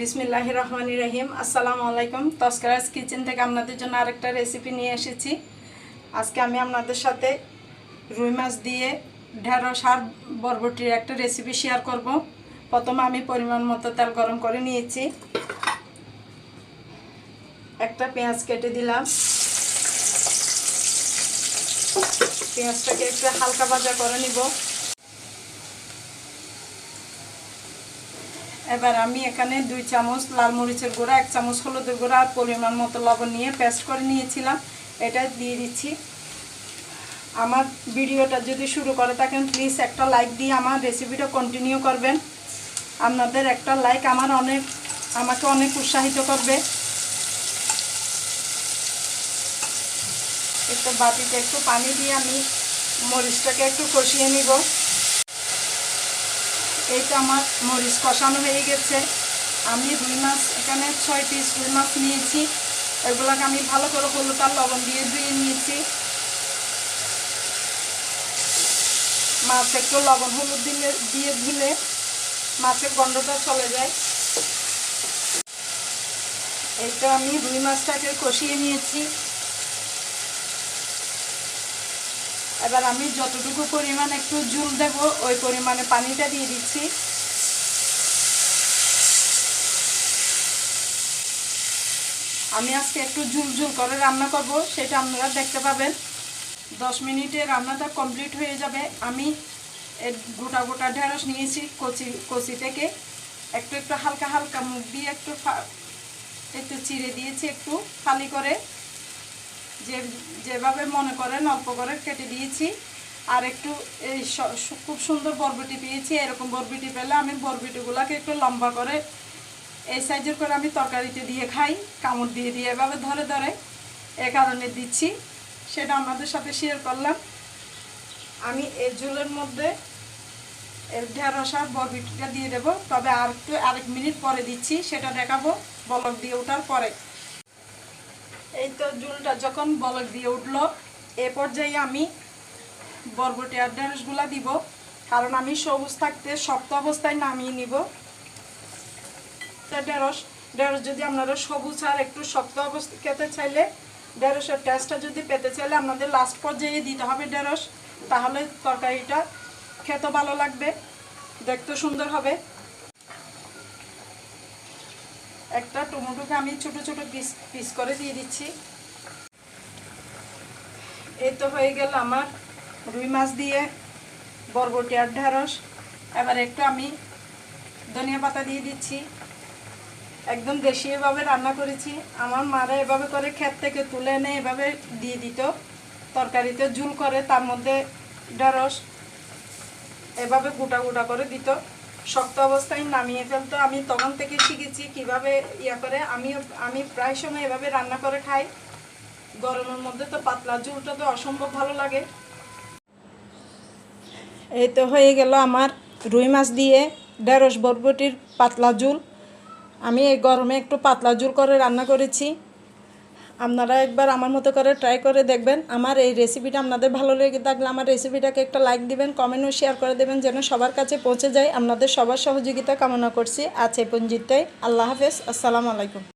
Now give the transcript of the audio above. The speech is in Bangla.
বিসমিল্লাহ রহমান রহিম। আসসালামু আলাইকুম। তস্করাজ কিচেন থেকে আপনাদের জন্য আরেকটা রেসিপি নিয়ে এসেছি। আজকে আমি আপনাদের সাথে রুই মাছ দিয়ে ঢেঁড়স আর বরবটির একটা রেসিপি শেয়ার করব। প্রথমে আমি পরিমাণ মতো তেল গরম করে নিয়েছি। একটা পেঁয়াজ কেটে দিলাম। পেঁয়াজটাকে একটু হালকা ভাজা করে নিব। এবার আমি এখানে দুই চামচ লাল মরিচের গুঁড়া, এক চামচ হলুদের গুঁড়া আর পরিমাণ মতো লবণ নিয়ে পেস্ট করে নিয়েছিলাম। এটা দিয়ে দিচ্ছি। আমার ভিডিওটা যদি শুরু করে থাকেন প্লিজ একটা লাইক দিয়ে আমার রেসিপিটা কন্টিনিউ করবেন। আপনাদের একটা লাইক আমার অনেক, আমাকে অনেক উৎসাহিত করবে। একটু বাটিতে একটু পানি দিয়ে আমি মরিচটাকে একটু কষিয়ে নিব। এইটা আমার মরিচ কষানো হয়ে গেছে। আমি রুই মাছ, এখানে ছয় পিস রুই মাছ নিয়েছি। এগুলোকে আমি ভালো করে হলুদ আর লবণ দিয়ে ধুয়ে নিয়েছি। মাছ একটু লবণ হলুদ দিলে, দিয়ে ধুলে মাছের গন্ধটা চলে যায়। এইটা আমি রুই মাছটাকে কষিয়ে নিয়েছি। এবার আমি যতটুকু পরিমাণ একটু জুল দেব, ওই পরিমাণে পানিটা দিয়ে দিচ্ছি। আমি আজকে একটু ঝুল ঝুল করে রান্না করব, সেটা আপনারা দেখতে পাবেন। দশ মিনিটে রান্নাটা কমপ্লিট হয়ে যাবে। আমি এর গোটা গোটা ঢেঁড়স নিয়েছি কচি কচি থেকে। একটু একটু হালকা হালকা মুখ দিয়ে একটু একটু চিড়ে দিয়েছি একটু ফালি করে। যে যেভাবে মনে করেন, অল্প করে কেটে দিয়েছি। আর একটু এই খুব সুন্দর বরবটি পেয়েছি। এরকম বরবটি পেলে আমি বরবটিগুলোকে একটু লম্বা করে এই সাইজের করে আমি তরকারিতে দিয়ে খাই, কামড় দিয়ে দিয়ে এভাবে ধরে ধরে এ কারণে দিচ্ছি। সেটা আমাদের সাথে শেয়ার করলাম। আমি এই ঝোলের মধ্যে এর ঢেঁড়স আর বরবটিটা দিয়ে দেবো। তবে আর একটু, আরেক মিনিট পরে দিচ্ছি, সেটা দেখাবো। বলক দিয়ে ওঠার পরে। এই তো জুলটা যখন বলক দিয়ে উঠল, এ পর্যায়ে আমি বরবটি আর ঢেঁড়সগুলা দিব, কারণ আমি সবুজ থাকতে শক্ত অবস্থায় নামিয়ে নিব। তো ঢেঁড়স ঢেঁড়স যদি আপনারা সবুজ আর একটু শক্ত অবস্থা খেতে চাইলে, ঢেঁড়সের টেস্টটা যদি পেতে চাইলে আপনাদের লাস্ট পর্যায়ে দিতে হবে ঢেঁড়স, তাহলে তরকারিটা খেতে ভালো লাগবে, দেখতে সুন্দর হবে। একটা টমেটোকে আমি ছোট ছোট পিস পিস করে দিয়ে দিচ্ছি। এই তো হয়ে গেল আমার রুই মাছ দিয়ে বরবটি আর ঢ্যাঁড়স এবার একটু আমি ধনিয়া পাতা দিয়ে দিচ্ছি। একদম দেশি এভাবে রান্না করেছি। আমার মারা এভাবে করে ক্ষেত থেকে তুলে এনে এভাবে দিয়ে দিত। তরকারিতে ঝুল করে তার মধ্যে ঢ্যাঁড়স এভাবে গোটা গোটা করে দিত। শক্ত অবস্থায় নামিয়ে ফেলতো। আমি তখন থেকে শিখেছি কীভাবে ইয়া করে। আমি আমি প্রায় সময় এভাবে রান্না করে খাই। গরমের মধ্যে তো পাতলা ঝুলটা তো অসম্ভব ভালো লাগে। এই তো হয়ে গেল আমার রুই মাছ দিয়ে ঢেঁড়স বরবটির পাতলা ঝুল। আমি এই গরমে একটু পাতলা ঝুল করে রান্না করেছি। আপনারা একবার আমার মতো করে ট্রাই করে দেখবেন। আমার এই রেসিপিটা আপনাদের ভালো লেগে থাকলে আমার রেসিপিটাকে একটা লাইক দিবেন কমেন্টও শেয়ার করে দেবেন যেন সবার কাছে পৌঁছে যায়। আপনাদের সবার সহযোগিতা কামনা করছি। আছে এই পঞ্জিতটাই আল্লাহ হাফেজ। আসসালামু আলাইকুম।